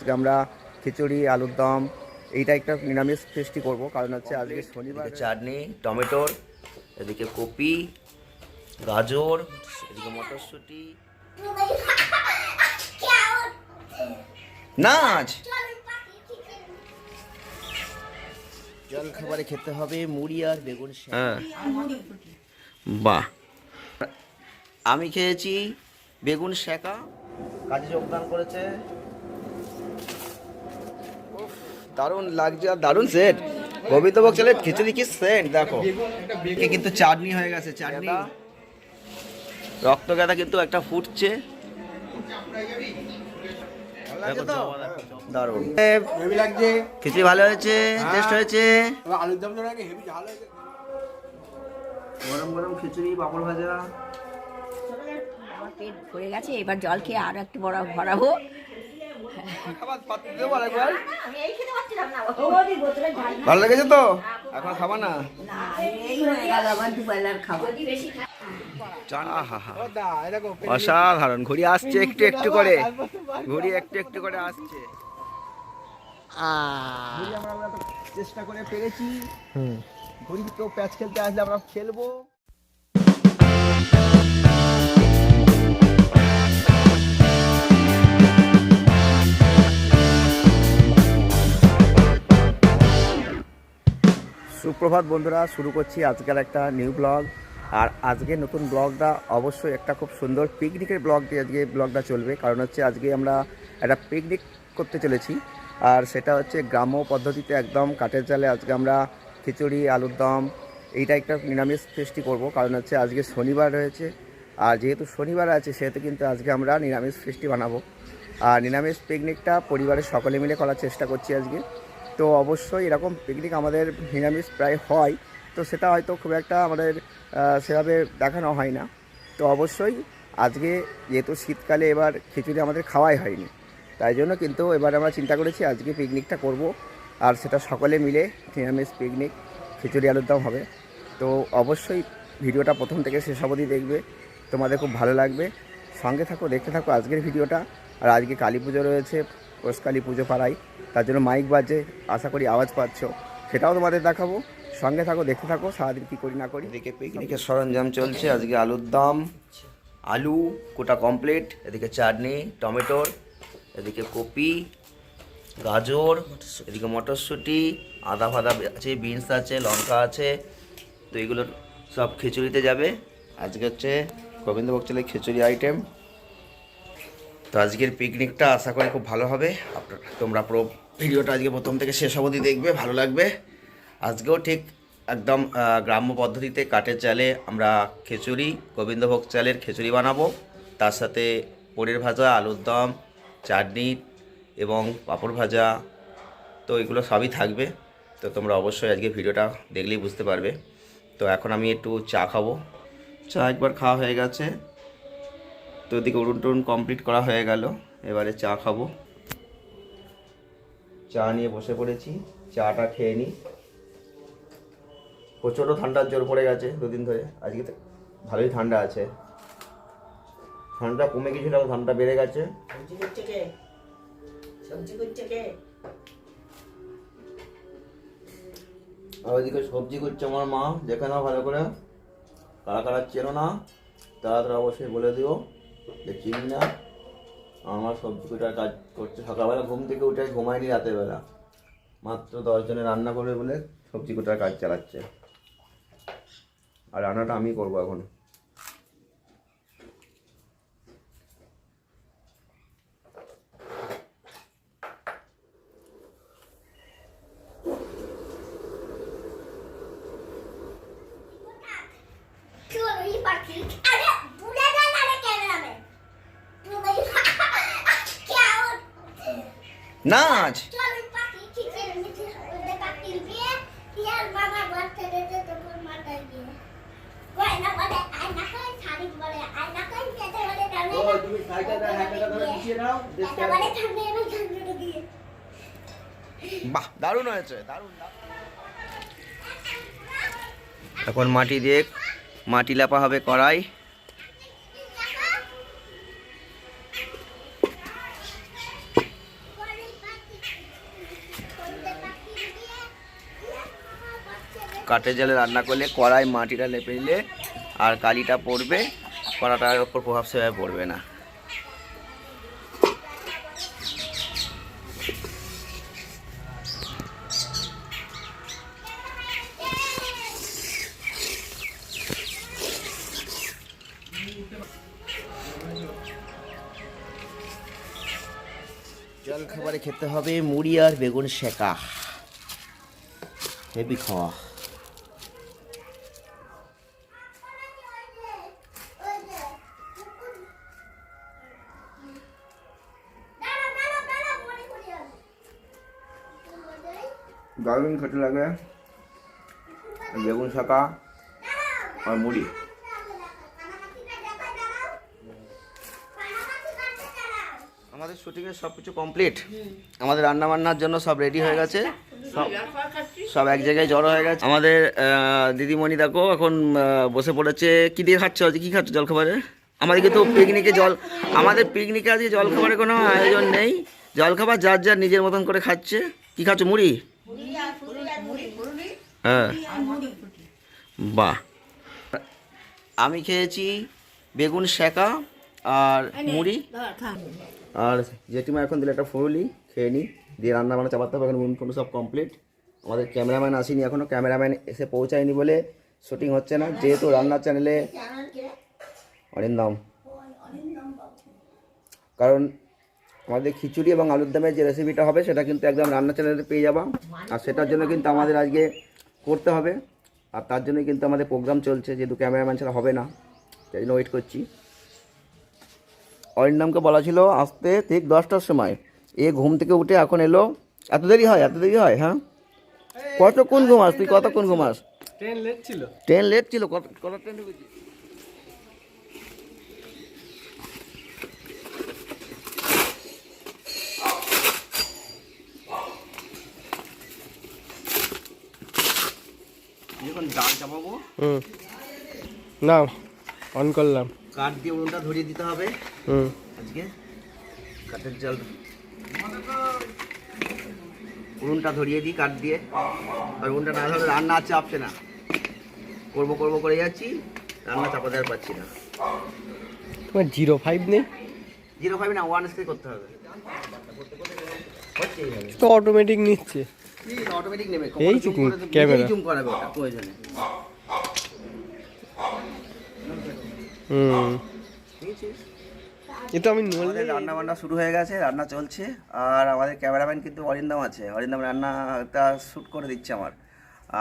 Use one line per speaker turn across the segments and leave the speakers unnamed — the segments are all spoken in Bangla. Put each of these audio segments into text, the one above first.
আজকে আমরা খিচুড়ি আলুর দম এইটা একটা নিরামিষ ফেস্টি করব। কারণ হচ্ছে আজকে শনিবার।
চাটনি টমেটোর এদিকে কপি গাজর এদিকে মটরশুঁটি। নাচ জল খাবারে খেতে হবে মুড়ি আর বেগুন হ্যাঁ। বাহ। আমি খেয়েছি বেগুন শেকা। কাজে যোগদান করেছে। দারুণ লাগছে আর দারুণ সেট গোবিন্দভোগ ছেলে খিচুড়ি কি সেন্ট দেখো। কিন্তু চাটনি হয়ে গেছে চাটনি। রক্ত গাদা কিন্তু একটা ফুটছে। দারুণ।
লাগছে।
খিচুড়ি ভালো হয়েছে টেস্ট হয়েছে।
এবার আলুর দম তো নাকি হেভি ঝাল হয়েছে।
গরম গরম খিচুড়ি পাপড় ভাজা।
আমার পেট ভরে গেছে এবার জল খেয়ে আর একটু বড় ভরাবো।
ভালো লেগেছে তো? এখন খাবা না? অসাধারণ ঘুড়ি আসছে একটু একটু করে। ঘুড়ি একটু একটু করে আসছে। চেষ্টা করে পেরেছি। ঘুড়ি তো প্যাচ খেলতে আসলে আমরা খেলব।
সুপ্রভাত বন্ধুরা, শুরু করছি আজকের একটা নিউ ব্লগ আর আজকে নতুন ব্লগটা অবশ্যই একটা খুব সুন্দর পিকনিকের ব্লগ দিয়ে আজকে ব্লগটা চলবে। কারণ হচ্ছে আজকে আমরা একটা পিকনিক করতে চলেছি। আর সেটা হচ্ছে গ্রাম্য পদ্ধতিতে একদম কাঠের চালে আজকে আমরা খিচুড়ি, আলুর দম এইটা একটা নিরামিষ ফেস্টি করব। কারণ হচ্ছে আজকে শনিবার রয়েছে। আর যেহেতু শনিবার আছে, সেহেতু কিন্তু আজকে আমরা নিরামিষ ফেস্টি বানাবো। আর নিরামিষ পিকনিকটা পরিবারের সকলে মিলে করার চেষ্টা করছি আজকে। তো অবশ্যই এরকম পিকনিক আমাদের নিরামিষ প্রায় হয়। তো সেটা হয়তো খুব একটা আমাদের সেভাবে দেখানো হয় না। তো অবশ্যই আজকে যেহেতু শীতকালে এবার খিচুড়ি আমাদের খাওয়াই হয়নি। তাই জন্য কিন্তু এবার আমরা চিন্তা করেছি আজকে পিকনিকটা করব। আর সেটা সকলে মিলে নিরামিষ পিকনিক খিচুড়ি আলুর দম হবে। তো অবশ্যই ভিডিওটা প্রথম থেকে শেষ অবধি দেখবে। তোমাদের খুব ভালো লাগবে। সঙ্গে থাকো, দেখতে থাকো আজকের ভিডিওটা। আর আজকে কালী পুজো রয়েছে। কালী পুজো পাড়ায়। তার জন্য মাইক বাজে আশা করি আওয়াজ পাচ্ছ। সেটাও তোমাদের দেখাবো। সঙ্গে থাকো, দেখতে থাকো, সারাদিন কী করি না করি।
এদিকে পিকনিকের সরঞ্জাম চলছে, আজকে আলুর দম, আলু, কোটা কমপ্লিট এদিকে চাটনি, টমেটোর, এদিকে কপি, গাজর, এদিকে মটরশুঁটি, আদা ফাদা আছে, বিনস আছে, লঙ্কা আছে, তো এগুলো সব খিচুড়িতে যাবে। আজকে হচ্ছে গোবিন্দভোগ চালের খিচুড়ি আইটেম তো আজকের পিকনিকটা আশা করি খুব ভালো হবে। আপনার, তোমরা পুরো ভিডিওটা আজকে প্রথম থেকে শেষ অবধি দেখবে, ভালো লাগবে। আজকেও ঠিক একদম গ্রাম্য পদ্ধতিতে কাঠের চালে আমরা খিচুড়ি, গোবিন্দভোগ চালের খিচুড়ি বানাবো। তার সাথে পনির ভাজা, আলুর দম, চাটনি এবং পাঁপড় ভাজা, তো এগুলো সবই থাকবে। তো তোমরা অবশ্যই আজকে ভিডিওটা দেখলেই বুঝতে পারবে। তো এখন আমি একটু চা খাব। চা একবার খাওয়া হয়ে গেছে। তো ওদিকে উড়ুন টুরুন কমপ্লিট করা হয়ে গেল। এবারে চা খাব। চা নিয়ে বসে পড়েছি। চাটা খেয়ে নিই প্রচণ্ড ঠান্ডার জোর পড়ে গেছে দুদিন ধরে। আজকে তো ভালোই ঠান্ডা আছে। ঠান্ডা কমে গেছিল ঠান্ডা বেড়ে গেছে। আর ওইদিকে সবজি করছে আমার মা। দেখে নাও ভালো করে। কারা কারা চেনো না তারা তারা অবশ্যই বলে দিও। চিনি না? আমার সবজি কোটার কাজ করছে। সকালবেলা ঘুম থেকে উঠে ঘুমায়নি রাতের বেলা মাত্র দশজনে রান্না করবে বলে সবজি কোটার কাজ চালাচ্ছে। আর রান্নাটা আমি করব এখন।
दिए
বাহ দারুণ হয়েছে দারুণ। এখন মাটি দিয়ে মাটি লেপা হবে কড়াই। কাঠের জালে রান্না করলে, কড়াই মাটিটা লেপে নিলে আর কালিটা পড়বে, কড়াটার ওপর প্রভাব সেভাবে পড়বে না। জল খাবারে খেতে হবে মুড়ি আর বেগুন শেকা। হেভি খাওয়া।
দারুণ খেতে লাগে বেগুন শাকা আর মুড়ি।
আমাদের শুটিংয়ের সব কিছু কমপ্লিট আমাদের রান্না বান্নার জন্য সব রেডি হয়ে গেছে। সব সব এক জায়গায় জড়ো হয়ে গেছে। আমাদের দিদিমণি দেখো এখন বসে পড়েছে। কি দিয়ে খাচ্ছ আজকে কী খাচ্ছ জলখাবারে? আমাদেরকে তো পিকনিকে জল আমাদের পিকনিকে আজকে জলখাবারে কোনো আয়োজন নেই। জলখাবার যার যার নিজের মতন করে খাচ্ছে। কি খাচ্ছ? মুড়ি? হ্যাঁ। বাহ। আমি খেয়েছি বেগুন শেকা আর মুড়ি। আর জেঠিমা এখন দিলে একটা ফুলি খেয়ে নিই দিয়ে রান্না বান্না চাপাতে হবে এখন উনুন টুন সব কমপ্লিট আমাদের ক্যামেরাম্যান আসেনি এখনও ক্যামেরাম্যান এসে পৌঁছায়নি বলে শুটিং হচ্ছে না। যেহেতু রান্নার চ্যানেলে অরিন্দম। কারণ আমাদের খিচুড়ি এবং আলুর দামের যে রেসিপিটা হবে সেটা কিন্তু একদম রান্না চ্যানেলে পেয়ে যাবা। আর সেটার জন্য কিন্তু আমাদের আজকে করতে হবে। আর তার জন্যই কিন্তু আমাদের প্রোগ্রাম চলছে যেহেতু ক্যামেরাম্যান ছাড়া হবে না। তাই জন্য ওয়েট করছি। অরিন্দামকে বলা ছিল আসতে ঠিক দশটার সময়। এ ঘুম থেকে উঠে এখন এলো। এত দেরি হয় এত দেরি হয় হ্যাঁ? কতক্ষণ ঘুমাস? তুই কতক্ষণ ঘুমাস?
ট্রেন লেট ছিল।
ট্রেন লেট ছিল কত কত ট্রেন ঢুকেছি যখন ডাল চাপাবো
হুম। না অন করলাম।
কাঠ দিয়ে উনুনটা ধরিয়ে দিতে হবে।
হুম।
আজকে কাঠের জল। উনুনটা ধরিয়ে দিই কাঠ দিয়ে। আর উনুনটা না ধরলে রান্না চাপছে না। করব করব করে যাচ্ছি। রান্না চাপাতে আর পাচ্ছি না।
তোমার জিরো ফাইভ নেই?
জিরো ফাইভ না ওয়ান স্ক্রিন করতে হবে।
তো অটোমেটিক নিচ্ছে।
অটোমেটিক নেবে
এই
জুম
তো
করে দেবে,
ক্যামেরা।
জুম করাবে ওটা প্রয়োজনে।
হুম।
বুঝেছিস
এ তো আমি
আমাদের রান্না বান্না শুরু হয়ে গেছে রান্না চলছে আর আমাদের ক্যামেরাম্যান কিন্তু অরিন্দম আছে। অরিন্দম রান্নাটা শ্যুট করে দিচ্ছে আমার।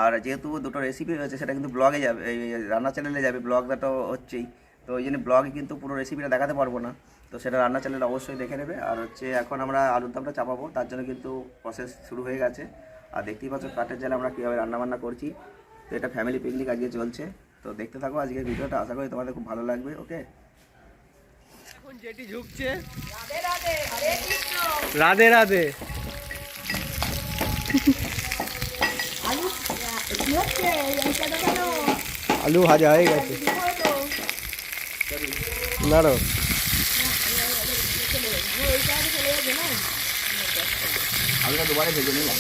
আর যেহেতু দুটো রেসিপি রয়েছে সেটা কিন্তু ব্লগে যাবে এই রান্না চ্যানেলে যাবে ব্লগটা তো হচ্ছেই। তো ওই জন্য ব্লগে কিন্তু পুরো রেসিপিটা দেখাতে পারব না। তো সেটা রান্না চ্যানেল অবশ্যই দেখে নেবে। আর হচ্ছে এখন আমরা আলুর দমটা চাপাবো তার জন্য কিন্তু প্রসেস শুরু হয়ে গেছে। আর দেখতেই পাচ্ছ কাঠের জালে আমরা কীভাবে রান্না বান্না করছি। তো এটা ফ্যামিলি পিকনিক আজকে চলছে। তো দেখতে থাকো আজকের ভিডিওটা আশা করি তোমাদের খুব ভালো লাগবে ওকে?
এখন যেটি ঝুঁকছে। রাধে রাধে আলু ভাজা হয়ে গেছে। নাড়ো
আলুটা দুবারে ভেজে নিলাম।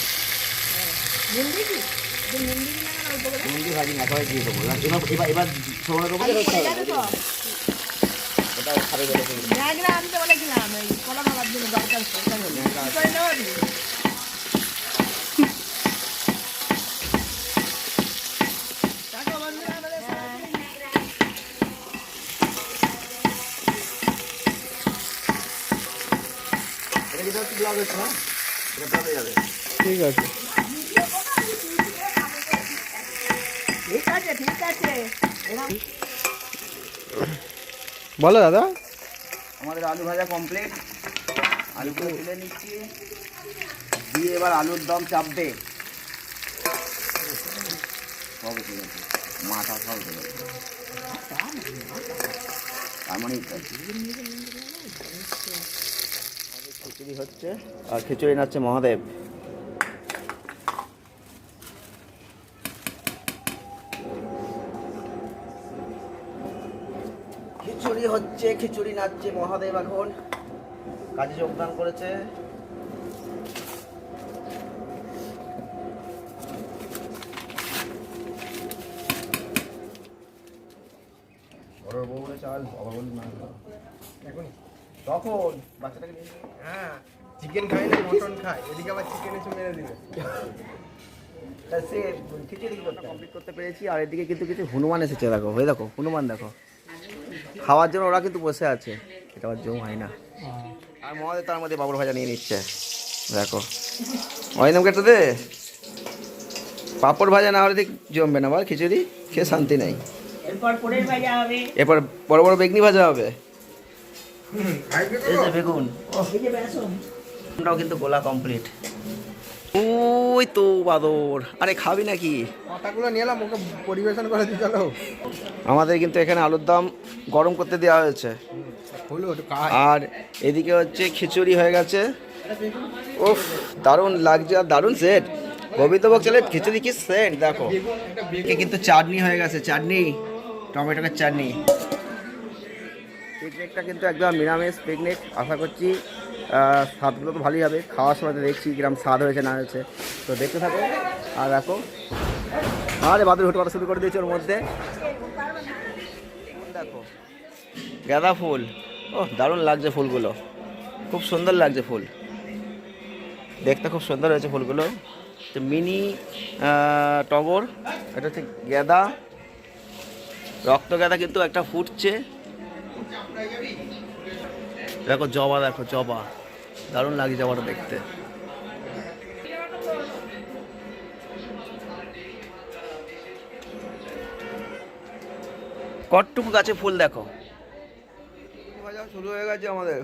মুন্ডি ভাজি না সবাই দিয়ে দেবো। এবার এবার এবার ছোটো দেবো ওটা খাবে বলে ফেলব। এটা কিন্তু হচ্ছে ব্লগ হচ্ছে না এটা ব্লগ হয়ে যাবে
ঠিক আছে। বলো দাদা।
আমাদের আলু ভাজা কমপ্লিট আলুগুলো তুলে নিচ্ছি। দিয়ে এবার আলুর দম চাপবে। সব গেছে। মাথা সব গেছে। তার মানে খিচুড়ি হচ্ছে। আর খিচুড়ি নাচ্ছে মহাদেব। খিচুড়ি হচ্ছে খিচুড়ি নাচছে মহাদেব এখন। কাজে যোগদান করেছে। তখন
হ্যাঁ চিকেন মটন খায় এদিকে আবার চিকেন
কমপ্লিট করতে পেরেছি আর এদিকে কিন্তু কিছু হনুমান এসেছে দেখো হয়ে দেখো হনুমান দেখো। খাওয়ার জন্য ওরা কিন্তু বসে আছে। এটা আবার জম হয় না। আর মহাদেব তার মধ্যে বাবুর ভাজা নিয়ে নিচ্ছে। দেখো। অরিন্দম কেটে দে। পাঁপড় ভাজা না হলে ঠিক জমবে না। বল খিচুড়ি? খেয়ে শান্তি নেই।
এরপর পরের ভাজা হবে।
বড় বড় বেগনি ভাজা হবে। বেগুন। কিন্তু গোলা কমপ্লিট ওই তো বাদর। আরে খাবি নাকি?
পাতাগুলো নিয়ে এলাম ওকে পরিবেশন করে চলো।
আমাদের কিন্তু এখানে আলুর দম গরম করতে দেওয়া হয়েছে। আর এদিকে হচ্ছে খিচুড়ি হয়ে গেছে। উফ দারুণ লাগছে আর দারুণ সেট গোবিন্দভোগ চালের খিচুড়ি কি সেট দেখো। কিন্তু চাটনি হয়ে গেছে চাটনি টমেটোর চাটনি। পিকনিকটা কিন্তু একদম নিরামিষ পিকনিক আশা করছি স্বাদগুলো তো ভালোই হবে। খাওয়ার সময় তো দেখছি কিরম স্বাদ হয়েছে, না হয়েছে। তো দেখতে থাকো। আর দেখো আরে বাদুর হুটো করা শুরু করে দিয়েছে ওর মধ্যে। দেখো, গাঁদা ফুল। ও দারুণ লাগছে ফুলগুলো। খুব সুন্দর লাগছে ফুল। দেখতে খুব সুন্দর হয়েছে ফুলগুলো। তো মিনি টগর, এটা হচ্ছে গাঁদা। রক্ত গাঁদা কিন্তু একটা ফুটছে। দেখো জবা দেখো জবা। দারুণ লাগে জবাটা দেখতে। কটটুকু গাছে ফুল দেখো। শুরু হয়ে গেছে আমাদের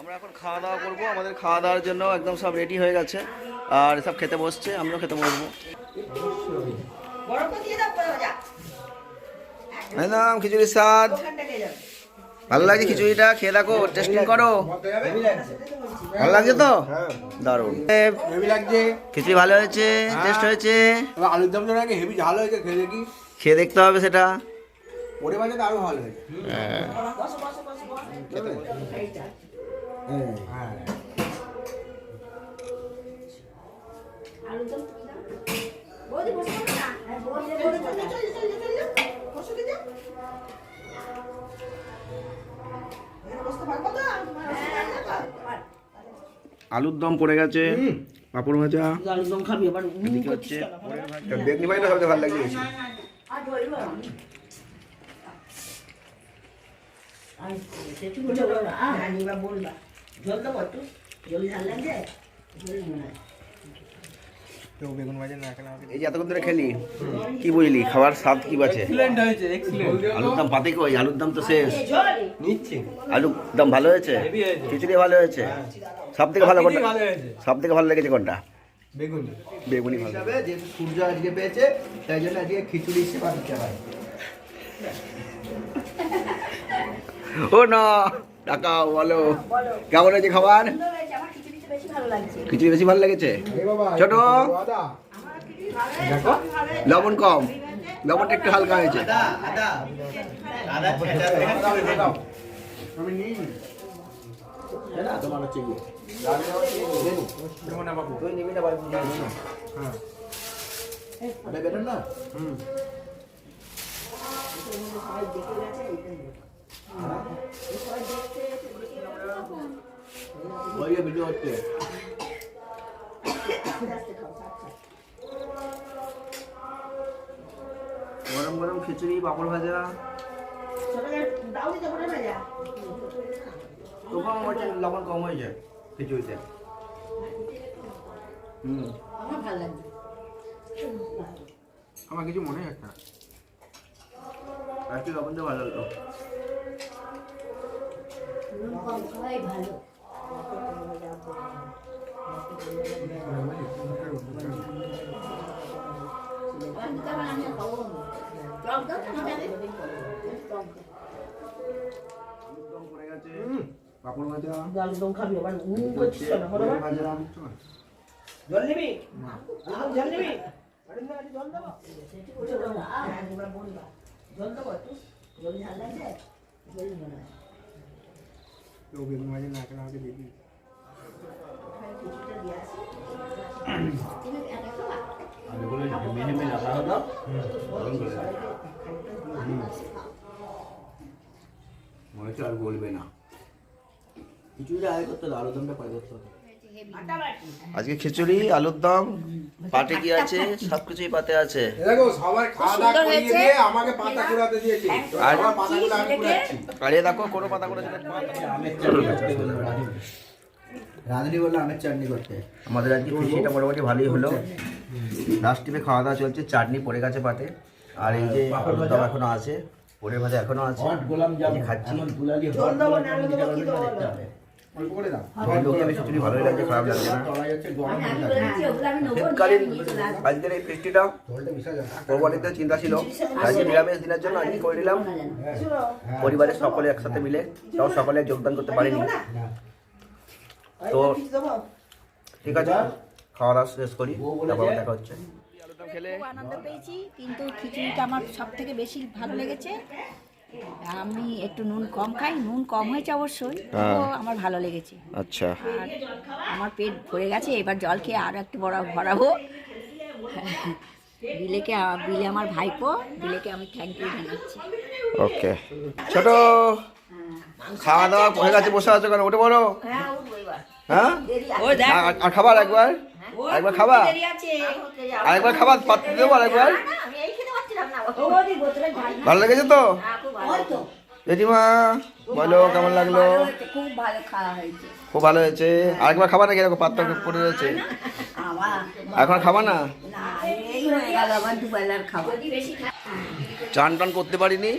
আমরা এখন খাওয়া দাওয়া করব। আমাদের খাওয়া দাওয়ার জন্য একদম সব রেডি হয়ে গেছে। আর সব খেতে বসছে আমরাও খেতে বসবো। একদম খিচুড়ির স্বাদ। ভালো লাগছে খিচুড়িটা? খেয়ে দেখো টেস্টিং করো। ভালো লাগছে তো? দারুণ। খিচুড়ি ভালো হয়েছে টেস্ট হয়েছে।
এবার আলুর দম হেভি ঝাল হয়েছে খেয়ে দেখি
খেয়ে দেখতে হবে সেটা।
আরও ভালো হয়েছে। হ্যাঁ
আলুর দম পড়ো হ্যাঁ, হ্যাঁ
গেছে পাপড় ভাজা।
আলুর দম খাবি আবার
এদিকে হচ্ছে সবচেয়ে ভালো বেশি।
আর হ্যাঁ বলবা জল দেবো একটু? জল ঝাল লাগছে? জল মনে
তো বেগুন ভাজা না খেলে
এই যে এতক্ষণ ধরে খেলি কি বুঝলি? খাবার স্বাদ কি আছে
এক্সিলেন্ট হয়েছে এক্সিলেন্ট
আলুর দাম পাতে কই? আলুর দাম তো শেষ।
নিচ্ছে।
আলুর দাম ভালো হয়েছে? খিচুড়ি ভালো হয়েছে? সব থেকে ভালো কোনটা? সব থেকে ভালো লেগেছে কোনটা?
বেগুন।
বেগুনি ভালো।
যেহেতু সূর্য আজকে পেয়েছে তাই জন্য আজকে খিচুড়ি হিসেবে হয়।
ও না! টাকা বলো। কেমন হয়েছে খাবার? খিচুড়ি বেশি ভালো লেগেছে? ছোট। লবণ কম। লবণটা একটু হালকা হয়েছে।
না
ওই যে ভিডিও হচ্ছে। গরম গরম খিচুড়ি, পাঁপড় ভাজা তবু আমার লবণ কম হয়েছে খিচুড়িতে হুম
আমার
কিছু মনে হয় না
একটু লবণ দিয়ে ভালো
খাওয়াই ভালো। আর দিতে হবে না, আমি খাব না। টক দাও তো আমাকে। টক দাও।
একদম পড়ে গেছে পাঁপড় ভাজা
আলুর দম খাবি আবার উম করছিস কেন? বলো না।
ভাজা
জল নিবি জল নিবি
সেটি করে বলবা রানীমা বলবা জল দেবো একটু জল ঝাল লাগছে জল দেবো না
বেগুন ভাজি না কেন আমাকে
দিয়ে
মেনে মেনে হলো মনে হচ্ছে আর বলবে না কিছুটা আয় করতে হবে আলোদমটা পাই করতে হবে
আজকে খিচুড়ি আলুর দম পাটে কি আছে? সবকিছুই পাতে আছে।
দেখো পাতা
আর কোনো পাতা করে
রাঁধুনি বলল আমের চাটনি করতে।
আমাদের আজকে খিচুড়িটা মোটামুটি ভালোই হলো। লাস্ট টিপে খাওয়া দাওয়া চলছে চাটনি পড়ে গেছে পাটে আর এই যে আলুর দম এখনও আছে পড়ে ভাজা এখনও আছে। খাচ্ছি। ভালোই লাগছে খারাপ লাগছে না। শীতকালীন আজকের এই চিন্তা ছিল আজকে নিরামিষ দিনের জন্য আজকে করে নিলাম। পরিবারের সকলে একসাথে মিলে তাও সকলে যোগদান করতে পারিনি। তো ঠিক আছে খাওয়া দাওয়া শেষ করি তারপর দেখা হচ্ছে।
খুব আনন্দ পেয়েছি কিন্তু খিচুড়িটা আমার সব থেকে বেশি ভালো লেগেছে। আমি একটু নুন কম খাই নুন কম হয়েছে অবশ্যই তবুও আমার ভালো লেগেছে।
আচ্ছা।
আর আমার পেট ভরে গেছে এবার জল খেয়ে আরও একটু বড় ভরাবো। বিলেকে বিলে আমার ভাইপো বিলেকে আমি থ্যাংক ইউ জানাচ্ছি।
ওকে। ছোট খাওয়া দাওয়া হয়ে গেছে বসে আছো কেন? উঠে পড়ো। হ্যাঁ? আর- আর খাবার একবার? একবার খাবার আরেকবার খাবার পাত্র দেবো আরেকবার? ভালো লেগেছে তো? জেঠিমা বলো কেমন লাগল?
খুব ভালো খাওয়া হয়েছে।
খুব ভালো হয়েছে। আরেকবার খাবার নাকি? এরকম পাত্র পড়ে রয়েছে এখন খাবার না?
হয়ে
চান টান করতে পারিনি।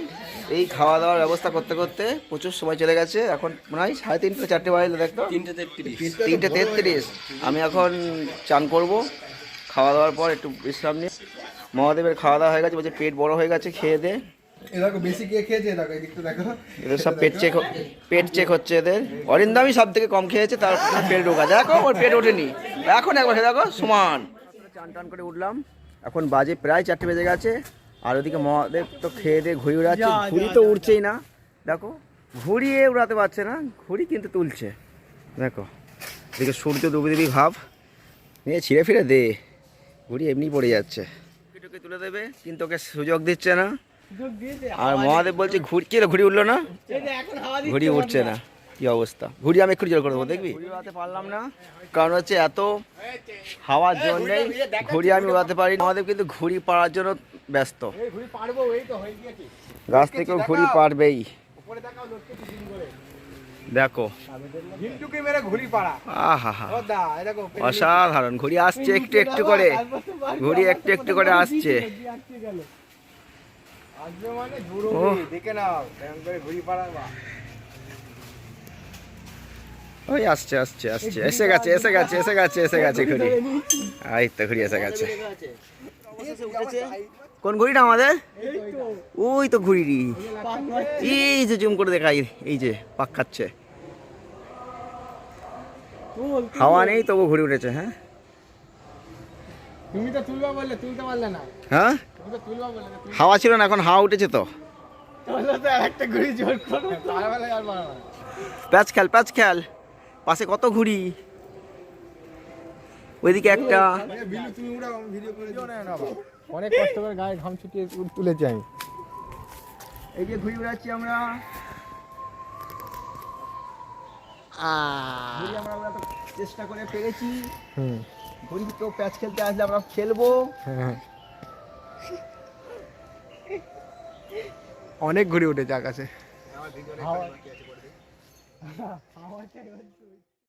এই খাওয়া দাওয়ার ব্যবস্থা করতে করতে প্রচুর সময় চলে গেছে। এখন মনে হয় সাড়ে তিনটে চারটে বাজলে দেখতো? তিনটে তেত্রিশ। তিনটে তেত্রিশ। আমি এখন চান করব। খাওয়া দাওয়ার পর একটু বিশ্রাম নিয়ে মহাদেবের খাওয়া দাওয়া হয়ে গেছে বলছে পেট বড় হয়ে গেছে খেয়ে দে।
এ দেখো বেশি কে খেয়েছে? দেখো এদিকটা দেখো।
এদের সব পেট চেক পেট চেক হচ্ছে এদের। অরিন্দামি সব থেকে কম খেয়েছে তার পেট ঢোকা। দেখো ওর পেট ওঠেনি। এখন একবার দেখো সমান। চান টান করে উঠলাম। এখন বাজে প্রায় চারটে বেজে গেছে। আর ওদিকে মহাদেব তো খেয়ে দিয়ে ঘুড়ি উড়াচ্ছে। ঘুড়ি তো উড়ছেই না। দেখো ঘুরিয়ে উড়াতে পারছে না ঘুড়ি কিন্তু তুলছে। দেখো এদিকে সূর্য ডুবে দিবি ভাব। নিয়ে ছিঁড়ে ফিরে দে। ঘুড়ি এমনি পড়ে যাচ্ছে। টুকে তুলে দেবে কিন্তু ওকে সুযোগ দিচ্ছে না। আর মহাদেব বলছে ঘুড়ি কি ঘুড়ি উঠল না? ঘুড়ি উঠছে না। কি অবস্থা? ঘুড়ি আমি একটু জোর করে দেবো দেখবি? উড়াতে পারলাম না। কারণ হচ্ছে এত হাওয়ার জন্যেই ঘুড়ি আমি উড়াতে পারি না। মহাদেব কিন্তু ঘুড়ি পাড়ার জন্য ব্যস্ত।
গাছ
থেকেও ঘুড়ি পারবেই দেখো।
হিমটুকে মেরে ঘুড়ি পাড়া
আহা হা।
ও দা এই দেখো
অসাধারণ ঘুড়ি আসছে একটু একটু করে। ঘুড়ি একটু একটু করে আসছে।
আসবে মানে জোরো দেখে নাও কেমন করে ঘুড়ি পাড়া
ওই আসছে আসছে আসছে এসে গেছে এসে গেছে এসে গেছে এসে গেছে ঘুড়ি। এই তো ঘুড়ি এসে গেছে। কোন ঘুড়িটা আমাদের? ওই তো ঘুড়ি এই যে জুম করে দেখাই এই যে পাক খাচ্ছে হাওয়া নেই তবু ঘুড়ি উঠেছে হ্যাঁ?
তুমি তো তুলবা বললে তুলতে পারলে না।
হ্যাঁ? হাওয়া ছিল না এখন হাওয়া উঠেছে তো। প্যাচ খেল প্যাচ খেল। পাশে কত ঘুড়ি? ওইদিকে একটা।
অনেক কষ্ট করে গায়ে ঘাম ছুটিয়ে তুলেছি আমি।
এই যে ঘুড়ি বেড়াচ্ছি আমরা। আমরা চেষ্টা করে পেরেছি।
হুম।
কেউ প্যাচ খেলতে আসলে আমরা খেলব।
হ্যাঁ অনেক ঘুড়ি উঠেছে আকাশে।